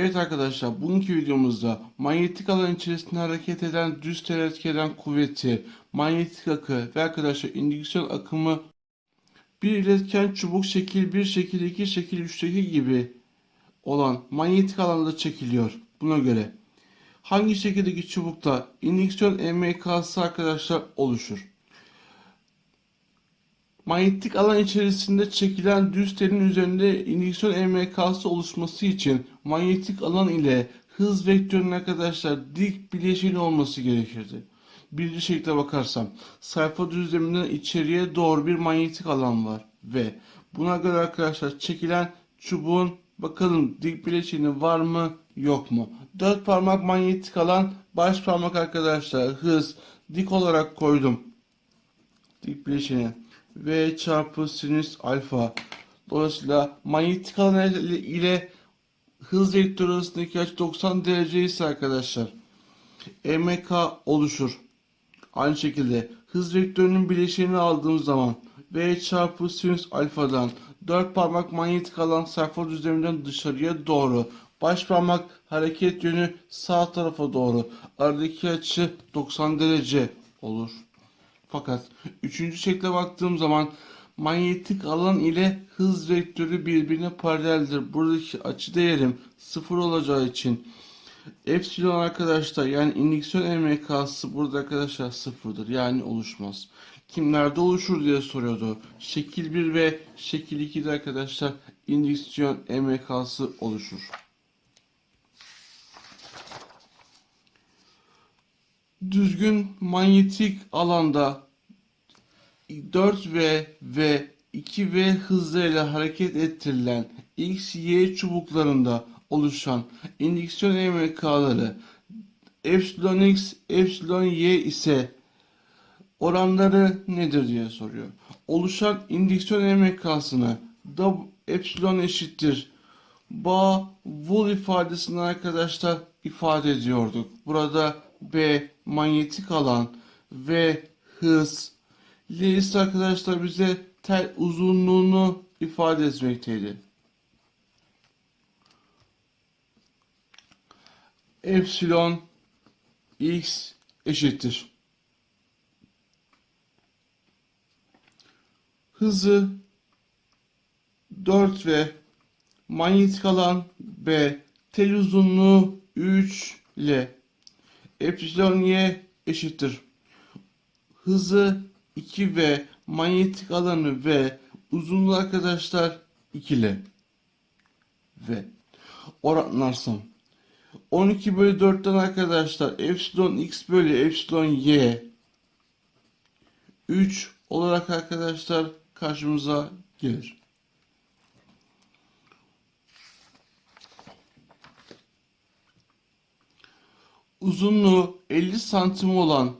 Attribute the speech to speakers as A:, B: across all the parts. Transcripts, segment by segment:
A: Evet arkadaşlar bugünkü videomuzda manyetik alan içerisinde hareket eden düz tel etkilen kuvveti, manyetik akı ve arkadaşlar indüksiyon akımı bir iletken çubuk şekil 1 şekil 2 şekil 3'teki gibi olan manyetik alanda çekiliyor. Buna göre hangi şekildeki çubukta indüksiyon EMK'sı arkadaşlar oluşur? Manyetik alan içerisinde çekilen düz telin üzerinde indüksiyon EMK'sı oluşması için manyetik alan ile hız vektörünün arkadaşlar dik bileşeni olması gerekirdi. Birinci şekilde bakarsam sayfa düzleminden içeriye doğru bir manyetik alan var ve buna göre arkadaşlar çekilen çubuğun bakalım dik bileşeni var mı yok mu? Dört parmak manyetik alan baş parmak arkadaşlar hız dik olarak koydum dik bileşeni V çarpı sinüs alfa. Dolayısıyla manyetik alan ile, hız vektörü arasındaki açı 90 derece ise arkadaşlar EMK oluşur. Aynı şekilde hız vektörünün bileşenini aldığım zaman V çarpı sinüs alfadan 4 parmak manyetik alan sayfa düzleminden dışarıya doğru baş parmak hareket yönü sağ tarafa doğru aradaki açı 90 derece olur. Fakat üçüncü şekle baktığım zaman manyetik alan ile hız vektörü birbirine paraleldir. Buradaki açı değerim sıfır olacağı için epsilon arkadaşlar yani indüksiyon EMK'sı burada arkadaşlar sıfırdır. Yani oluşmaz. Kimlerde oluşur diye soruyordu. Şekil 1 ve şekil 2'de arkadaşlar indüksiyon EMK'sı oluşur. Düzgün manyetik alanda 4V ve 2V hızlarıyla hareket ettirilen X, Y çubuklarında oluşan indüksiyon EMK'ları epsilon X, epsilon Y ise oranları nedir diye soruyor. Oluşan indüksiyon EMK'sını da epsilon eşittir. Ba, Wool ifadesini arkadaşlar ifade ediyorduk. Burada B manyetik alan ve hız. L ise arkadaşlar bize tel uzunluğunu ifade etmekteydi. Epsilon x eşittir. Hızı 4 ve manyetik alan B tel uzunluğu 3 ile epsilon y eşittir. Hızı 2 v manyetik alanı v uzunluğu arkadaşlar 2 ile v oranlarsam 12 bölü 4'ten arkadaşlar epsilon x bölü epsilon y 3 olarak arkadaşlar karşımıza gelir. Uzunluğu 50 santim olan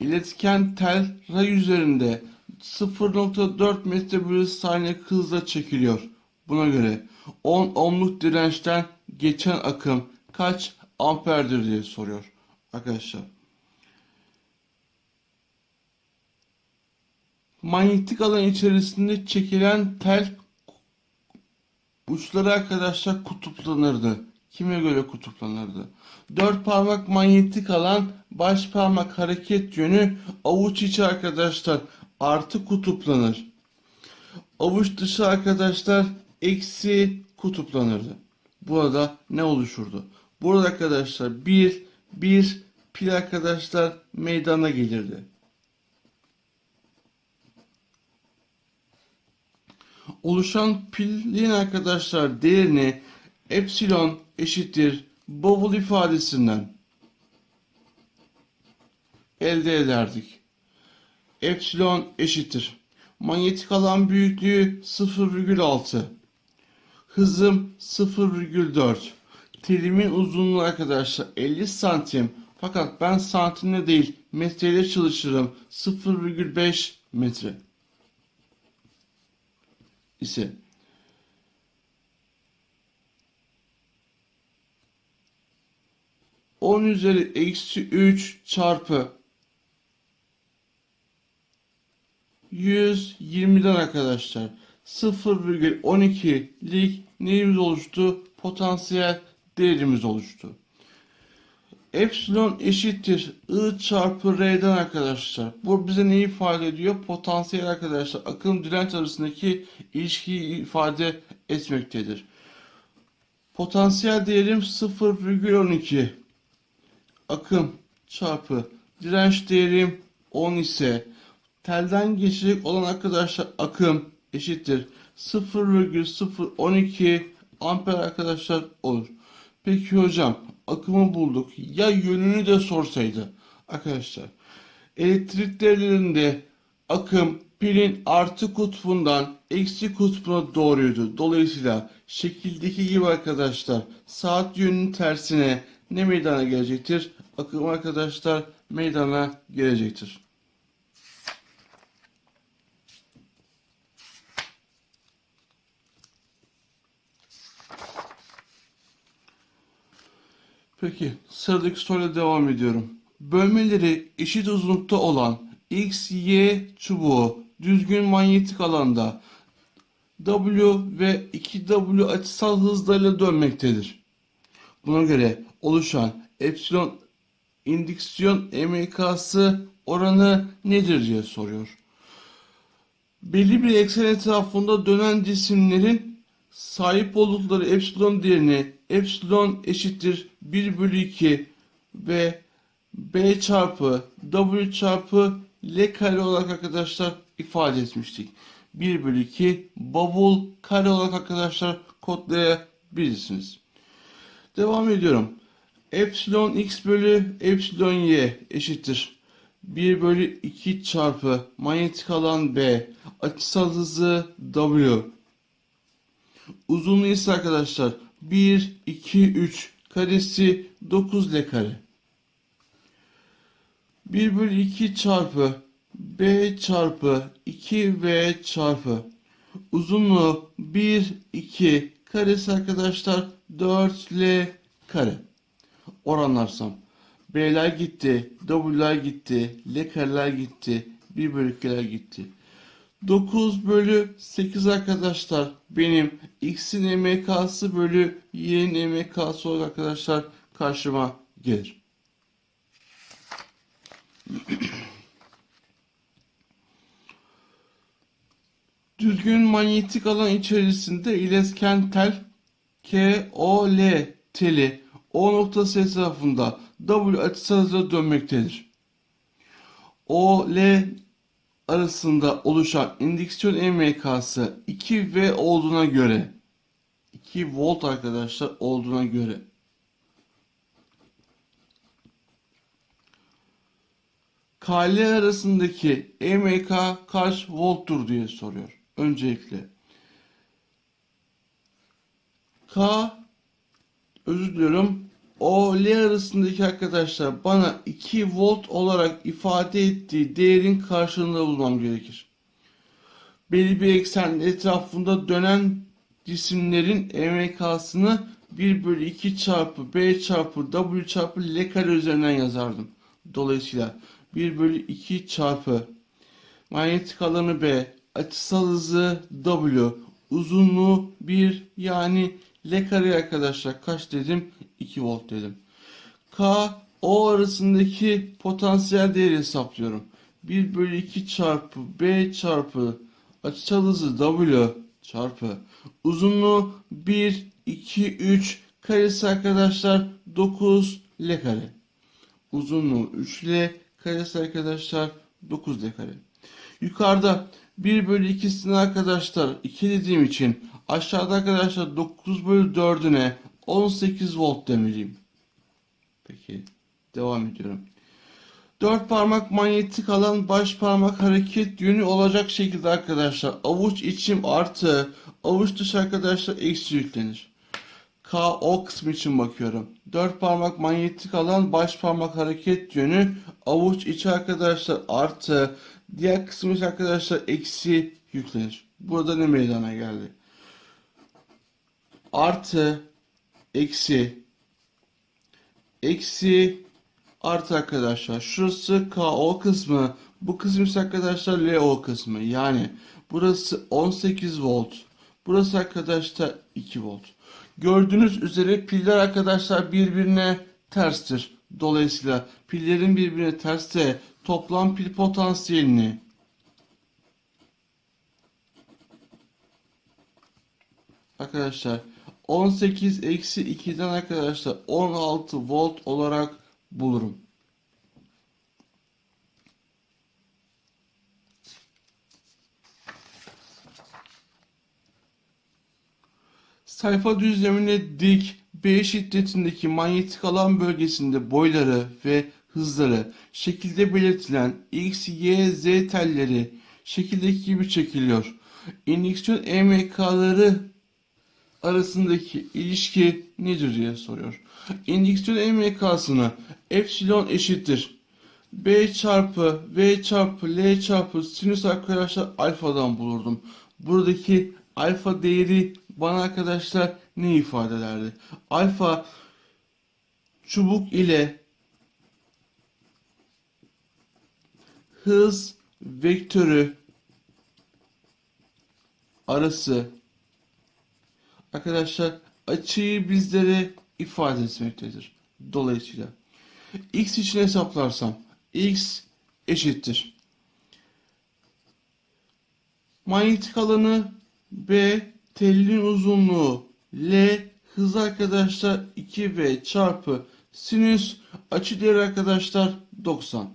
A: iletken tel ray üzerinde 0.4 metre bölü saniye hızla çekiliyor. Buna göre 10 ohmluk dirençten geçen akım kaç amperdir diye soruyor arkadaşlar. Manyetik alan içerisinde çekilen tel uçları arkadaşlar kutuplanırdı. Kime göre kutuplanırdı? Dört parmak manyetik alan, baş parmak hareket yönü, avuç içi arkadaşlar artı kutuplanır. Avuç dışı arkadaşlar eksi kutuplanırdı. Burada ne oluşurdu? Burada arkadaşlar bir, bir pil arkadaşlar meydana gelirdi. Oluşan pilin arkadaşlar değerini epsilon eşittir bavul ifadesinden elde ederdik. Epsilon eşittir. Manyetik alan büyüklüğü 0,6. Hızım 0,4. Telimin uzunluğu arkadaşlar 50 santim. Fakat ben santimle değil metreyle çalışırım. 0,5 metre ise 10 üzeri eksi 3 çarpı 120'den arkadaşlar 0,12'lik neyimiz oluştu? Potansiyel değerimiz oluştu. Epsilon eşittir I çarpı R'den arkadaşlar. Bu bize neyi ifade ediyor? Potansiyel arkadaşlar akım direnç arasındaki ilişkiyi ifade etmektedir. Potansiyel değerim 0,12 akım çarpı direnç değerim 10 ise telden geçecek olan arkadaşlar akım eşittir 0,012 amper arkadaşlar olur. Peki hocam akımı bulduk. Ya yönünü de sorsaydı arkadaşlar. Elektrik devrelerinde akım pilin artı kutbundan eksi kutbuna doğruydu. Dolayısıyla şekildeki gibi arkadaşlar saat yönünün tersine ne meydana gelecektir? Akım arkadaşlar meydana gelecektir. Peki sıradaki soruyla devam ediyorum. Bölmeleri eşit uzunlukta olan X, Y çubuğu düzgün manyetik alanda W ve 2W açısal hızlarıyla dönmektedir. Buna göre oluşan epsilon indüksiyon emekası oranı nedir diye soruyor. Belli bir eksen etrafında dönen cisimlerin sahip oldukları epsilon değerini epsilon eşittir 1 bölü 2 ve B çarpı W çarpı L kare olarak arkadaşlar ifade etmiştik. 1 bölü 2 bavul kare olarak arkadaşlar kodlayabilirsiniz. Devam ediyorum. Epsilon x bölü epsilon y eşittir. 1 bölü 2 çarpı manyetik alan B açısal hızı W Uzunluğu ise arkadaşlar 1, 2, 3 karesi 9 L kare. 1 bölü 2 çarpı B çarpı 2V çarpı uzunluğu 1, 2 karesi arkadaşlar 4L kare. Oranlarsam B'ler gitti, W'ler gitti, L kareler gitti, 1 bölü 2'ler gitti. 9 bölü 8 arkadaşlar benim x'in emk'sı bölü y'nin emk'sı olarak arkadaşlar karşıma gelir. Düzgün manyetik alan içerisinde iletken tel K, O, L teli O noktası etrafında W açısal hızla dönmektedir. O, L arasında oluşan indüksiyon EMK'sı 2V olduğuna göre 2 volt arkadaşlar olduğuna göre KL arasındaki EMK kaç volttur diye soruyor. Öncelikle K özür diliyorum o L arasındaki arkadaşlar bana 2 volt olarak ifade ettiği değerin karşılığında bulmam gerekir. Belli bir eksen etrafında dönen cisimlerin EMK'sını 1 bölü 2 çarpı B çarpı W çarpı L kare üzerinden yazardım. Dolayısıyla 1 bölü 2 çarpı manyetik alanı B açısal hızı W uzunluğu 1 yani L kare arkadaşlar kaç dedim? 2 volt dedim. K O arasındaki potansiyel değeri hesaplıyorum. 1 bölü 2 çarpı B çarpı açısal hızı W çarpı uzunluğu 1, 2, 3 karesi arkadaşlar 9 L kare. Uzunluğu 3 L karesi arkadaşlar 9 L kare. Yukarıda 1 bölü 2'sini arkadaşlar 2 dediğim için aşağıda arkadaşlar 9 bölü 4'üne 18 volt demeliyim. Peki devam ediyorum. 4 parmak manyetik alan baş parmak hareket yönü olacak şekilde arkadaşlar avuç içim artı avuç dışı arkadaşlar eksi yüklenir. K o kısmı için bakıyorum. 4 parmak manyetik alan baş parmak hareket yönü avuç içi arkadaşlar artı diğer kısmı arkadaşlar eksi yüklenir. Burada ne meydana geldi? Artı eksi eksi artı arkadaşlar. Şurası KO kısmı. Bu kısım ise arkadaşlar LO kısmı. Yani burası 18 volt. Burası arkadaşlar 2 volt. Gördüğünüz üzere piller arkadaşlar birbirine terstir. Dolayısıyla pillerin birbirine tersse toplam pil potansiyelini arkadaşlar 18 eksi 2'den arkadaşlar 16 volt olarak bulurum. Sayfa düzlemine dik B şiddetindeki manyetik alan bölgesinde boyları ve hızları şekilde belirtilen X, Y, Z telleri şekildeki gibi çekiliyor. İndüksiyon EMK'ları arasındaki ilişki nedir diye soruyor. İndüksiyon EMK'sını epsilon eşittir. B çarpı V çarpı L çarpı sinüs arkadaşlar alfadan bulurdum. Buradaki alfa değeri bana arkadaşlar ne ifade ederdi? Alfa çubuk ile hız vektörü arası arkadaşlar açıyı bizlere ifade etmektedir. Dolayısıyla x için hesaplarsam x eşittir. Manyetik alanı B, telin uzunluğu L, hız arkadaşlar 2V çarpı sinüs açı değeri arkadaşlar 90.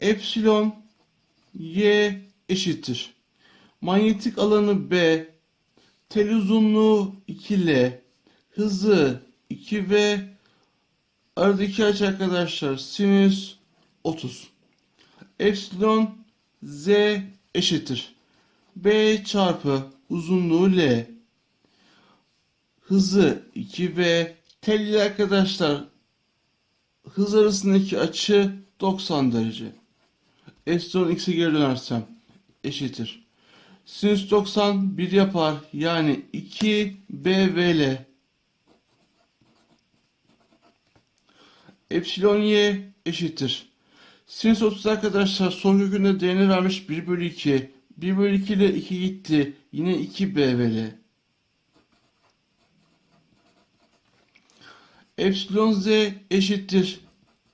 A: Epsilon Y eşittir. Manyetik alanı B, tel uzunluğu 2L, hızı 2V, aradaki açı arkadaşlar sinüs 30. Epsilon Z eşittir. B çarpı uzunluğu L. Hızı 2V. Tel ile arkadaşlar hız arasındaki açı 90 derece. Epsilon x'e geri dönersem eşittir. Sinüs 90 1 yapar. Yani 2 BVL. Epsilon y eşittir. Sinüs 30 arkadaşlar son kökünde değerini vermiş 1 bölü 2. 1 bölü 2 ile 2 gitti. Yine 2 BVL. Epsilon z eşittir.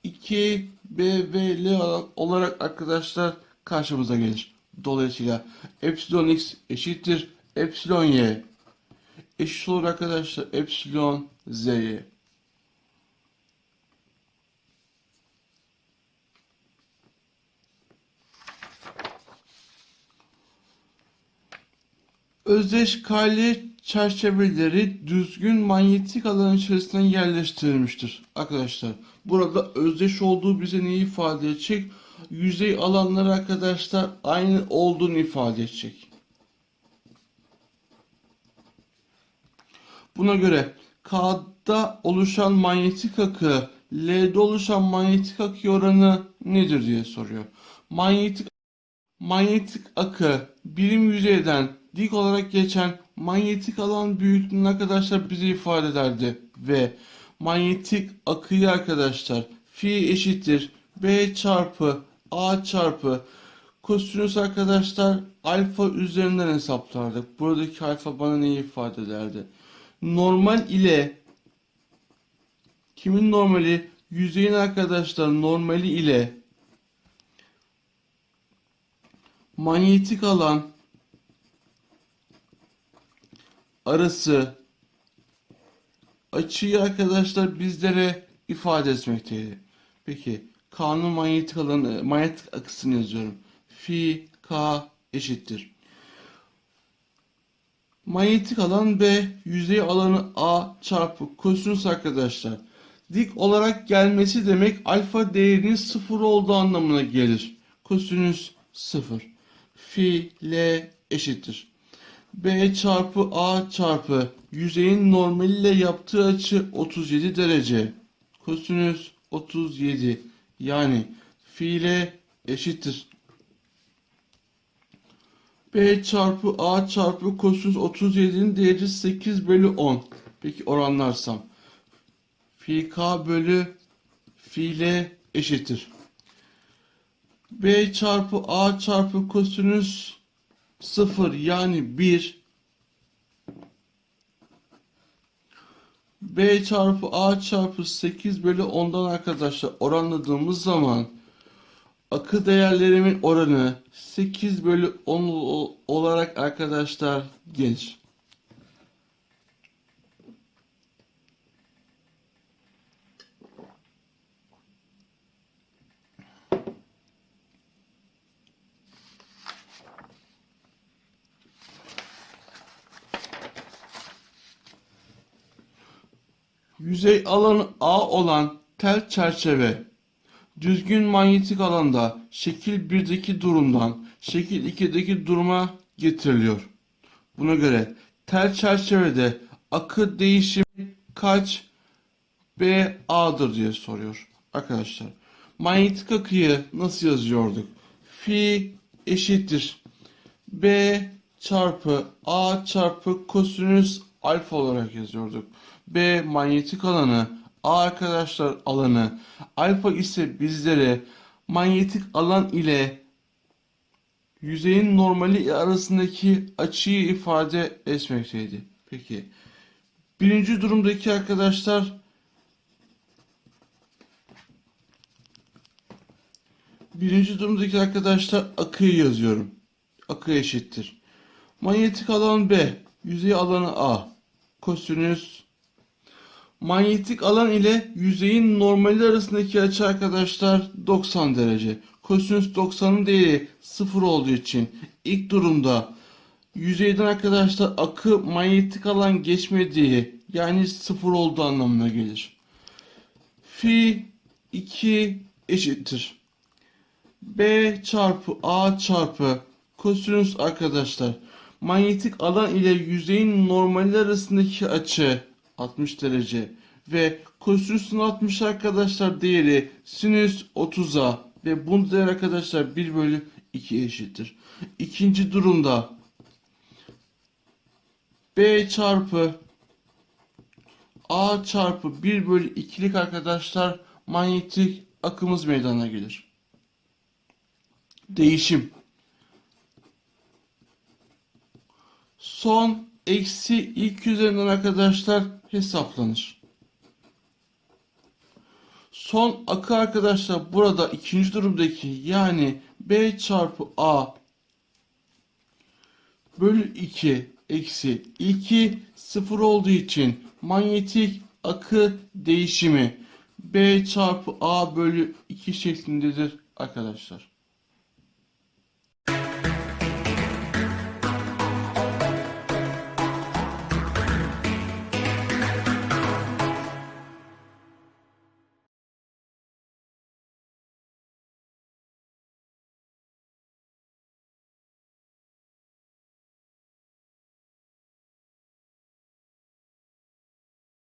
A: 2 BVL olarak arkadaşlar karşımıza gelir. Dolayısıyla epsilon x eşittir. Epsilon y eşit olur arkadaşlar. Epsilon z'ye. Özdeş kare çerçeveleri düzgün manyetik alan içerisine yerleştirilmiştir. Arkadaşlar burada özdeş olduğu bize neyi ifade edecek? Yüzey alanları arkadaşlar aynı olduğunu ifade edecek. Buna göre K'da oluşan manyetik akı L'de oluşan manyetik akı oranı nedir diye soruyor. Manyetik manyetik akı birim yüzeyden dik olarak geçen manyetik alan büyüklüğünü arkadaşlar bize ifade ederdi ve manyetik akıyı arkadaşlar fi eşittir b çarpı a çarpı kosinüs arkadaşlar alfa üzerinden hesaplardık. Buradaki alfa bana neyi ifade ederdi? Normal ile kimin normali? Yüzeyin arkadaşlar normali ile manyetik alan arası açıyı arkadaşlar bizlere ifade etmekteydi. Peki K'nın manyetik alanı, manyetik akısını yazıyorum. Fi K eşittir. Manyetik alan B, yüzey alanı A çarpı kosinüs arkadaşlar. Dik olarak gelmesi demek alfa değerinin sıfır olduğu anlamına gelir. Kosinüs sıfır. Fi L eşittir. B çarpı A çarpı yüzeyin normaliyle yaptığı açı 37 derece. Kosinüs 37 yani fiile eşittir. B çarpı A çarpı kosinüs 37'nin değeri 8 bölü 10. Peki oranlarsam. Fi K bölü fiile eşittir. B çarpı A çarpı kosinüs 0 yani 1 B çarpı A çarpı 8 bölü 10'dan arkadaşlar oranladığımız zaman akı değerlerimin oranı 8 bölü 10 o- olarak arkadaşlar gelir. Yüzey alanı A olan tel çerçeve düzgün manyetik alanda şekil 1'deki durumdan şekil 2'deki duruma getiriliyor. Buna göre tel çerçevede akı değişimi kaç B A'dır diye soruyor arkadaşlar. Manyetik akıyı nasıl yazıyorduk? Fi eşittir B çarpı A çarpı kosinüs alfa olarak yazıyorduk. B manyetik alanı, A arkadaşlar alanı, alfa ise bizlere manyetik alan ile yüzeyin normali arasındaki açıyı ifade etmekteydi. Peki birinci durumdaki arkadaşlar birinci durumdaki arkadaşlar akıyı yazıyorum. Akı eşittir. Manyetik alan B, yüzey alanı A. Kosinüs Manyetik alan ile yüzeyin normali arasındaki açı arkadaşlar 90 derece. Kosinüs 90'ın değeri 0 olduğu için ilk durumda yüzeyden arkadaşlar akı manyetik alan geçmediği yani 0 olduğu anlamına gelir. Fi 2 eşittir. B çarpı A çarpı kosinüs arkadaşlar manyetik alan ile yüzeyin normali arasındaki açı 60 derece ve kosinüsün 60 arkadaşlar değeri sinüs 30'a ve bu değer arkadaşlar 1 bölü 2 eşittir. İkinci durumda B çarpı A çarpı 1 bölü 2'lik arkadaşlar manyetik akımız meydana gelir. Değişim. Son eksi ilk üzerinden arkadaşlar hesaplanır. Son akı arkadaşlar burada ikinci durumdaki yani B çarpı A bölü 2 eksi 2 sıfır olduğu için manyetik akı değişimi B çarpı A bölü 2 şeklindedir arkadaşlar.